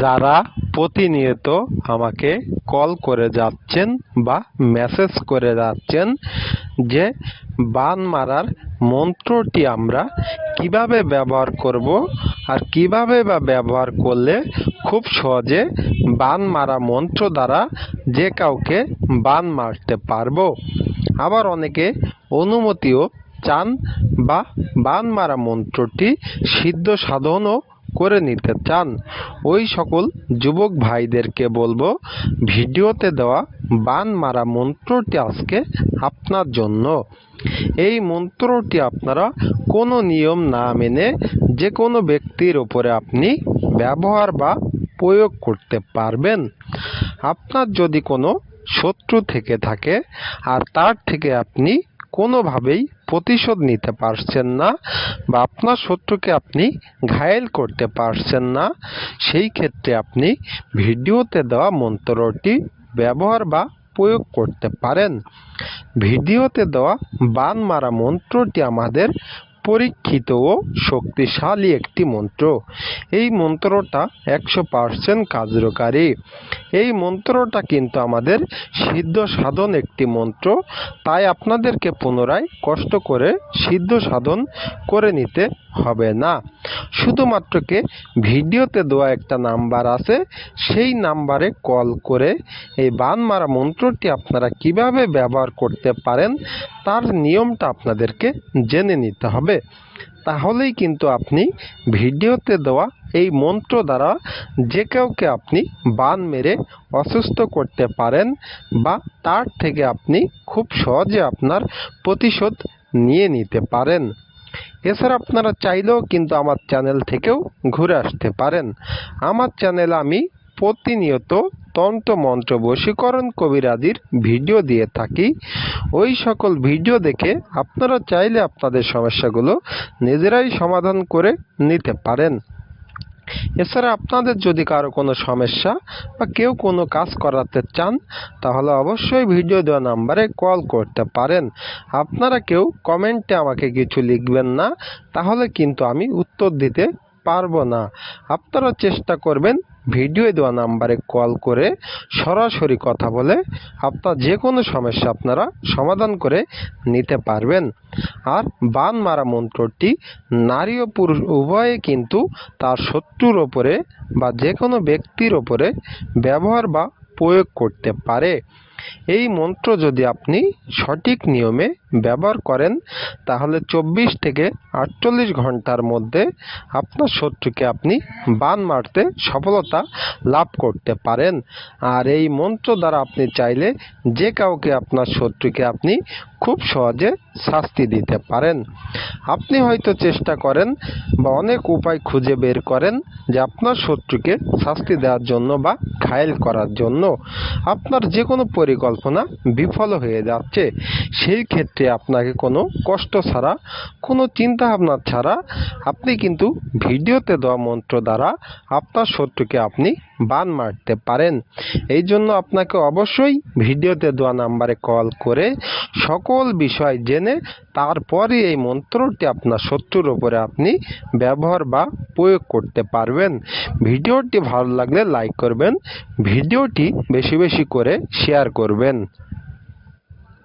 যারা প্রতিনিয়ত আমাকে কল করে যাচ্ছেন বা মেসেজ করে যাচ্ছেন যে বান মারার মন্ত্রটি আমরা কীভাবে ব্যবহার করব আর কীভাবে বা ব্যবহার করলে খুব সহজে বান মারা মন্ত্র দ্বারা যে কাউকে বান মারতে পারব? আবার অনেকে অনুমতিও চান বা বান মারা মন্ত্রটি সিদ্ধ সাধনও করে নিতে চান, ওই সকল যুবক ভাইদেরকে বলব, ভিডিওতে দেওয়া বান মারা মন্ত্রটি আজকে আপনার জন্য। এই মন্ত্রটি আপনারা কোনো নিয়ম না মেনে যে কোনো ব্যক্তির ওপরে আপনি ব্যবহার বা প্রয়োগ করতে পারবেন। আপনার যদি কোনো শত্রু থেকে থাকে আর তার থেকে আপনি কোনোভাবেই প্রতিশোধ নিতে পারছেন না বা আপনার শত্রুকে আপনি ঘায়েল করতে পারছেন না, সেই ক্ষেত্রে আপনি ভিডিওতে দেওয়া মন্ত্রটি ব্যবহার বা প্রয়োগ করতে পারেন। ভিডিওতে দেওয়া বান মারা মন্ত্রটি আমাদের পরীক্ষিত ও শক্তিশালী একটি মন্ত্র। এই মন্ত্রটা একশো পার্সেন্ট কার্যকারী। এই মন্ত্রটা কিন্তু আমাদের সিদ্ধ সাধন একটি মন্ত্র। তাই আপনাদেরকে পুনরায় কষ্ট করে সিদ্ধ সাধন করে নিতে হবে না। শুধুমাত্রকে ভিডিওতে দেওয়া একটা নাম্বার আছে, সেই নাম্বারে কল করে এই বান মারা মন্ত্রটি আপনারা কীভাবে ব্যবহার করতে পারেন, তার নিয়মটা আপনাদেরকে জেনে নিতে হবে। তাহলেই কিন্তু আপনি ভিডিওতে দেওয়া এই মন্ত্র দ্বারা যে কাউকে আপনি বান মেরে অসুস্থ করতে পারেন বা তার থেকে আপনি খুব সহজে আপনার প্রতিশোধ নিয়ে নিতে পারেন। এছাড়া আপনারা চাইলেও কিন্তু আমার চ্যানেল থেকেও ঘুরে আসতে পারেন। আমার চ্যানেলে আমি প্রতিনিয়ত তন্ত্র মন্ত্র বশীকরণ কবিরাজির ভিডিও দিয়ে থাকি। ওই সকল ভিডিও দেখে আপনারা চাইলে আপনাদের সমস্যাগুলো নিজেরাই সমাধান করে নিতে পারেন। এছাড়া আপনাদের যদি কারও কোনো সমস্যা বা কেউ কোনো কাজ করাতে চান, তাহলে অবশ্যই ভিডিও দেওয়া নাম্বারে কল করতে পারেন। আপনারা কেউ কমেন্টে আমাকে কিছু লিখবেন না, তাহলে কিন্তু আমি উত্তর দিতে পারব না। আপনারা চেষ্টা করবেন ভিডিও দেওয়া নাম্বারে কল করে সরাসরি কথা বলে আপনার যে কোনো সমস্যা আপনারা সমাধান করে নিতে পারবেন। আর বান মারা মন্ত্রটি নারী ও পুরুষ উভয়ে কিন্তু তার শত্রুর ওপরে বা যে কোনো ব্যক্তির ওপরে ব্যবহার বা প্রয়োগ করতে পারে। এই মন্ত্র যদি আপনি সঠিক নিয়মে ব্যবহার করেন, তাহলে চব্বিশ থেকে আটচল্লিশ ঘণ্টার মধ্যে আপনার শত্রুকে আপনি বান মারতে সফলতা লাভ করতে পারেন। আর এই মন্ত্র দ্বারা আপনি চাইলে যে কাউকে আপনার শত্রুকে আপনি খুব সহজে শাস্তি দিতে পারেন। আপনি হয়তো চেষ্টা করেন বা অনেক উপায় খুঁজে বের করেন যে আপনার শত্রুকে শাস্তি দেওয়ার জন্য বা ঘায়েল করার জন্য। আপনার যে কোনো পরিকল্পনা বিফল হয়ে যাচ্ছে। সেই ক্ষেত্রে আপনাকে কোনো কষ্ট ছাড়া, কোনো চিন্তা ভাবনা ছাড়া আপনি কিন্তু ভিডিওতে দেওয়া মন্ত্র দ্বারা আপনার শত্রুকে আপনি বান মারতে পারেন। এই জন্য আপনাকে অবশ্যই ভিডিওতে দেওয়া নাম্বারে কল করে সকল বিষয় জেনে তারপরে এই মন্ত্রটি আপনার শত্রুর উপরে আপনি ব্যবহার বা প্রয়োগ করতে পারবেন। ভিডিওটি ভালো লাগলে লাইক করবেন, ভিডিওটি বেশি বেশি করে শেয়ার করবেন।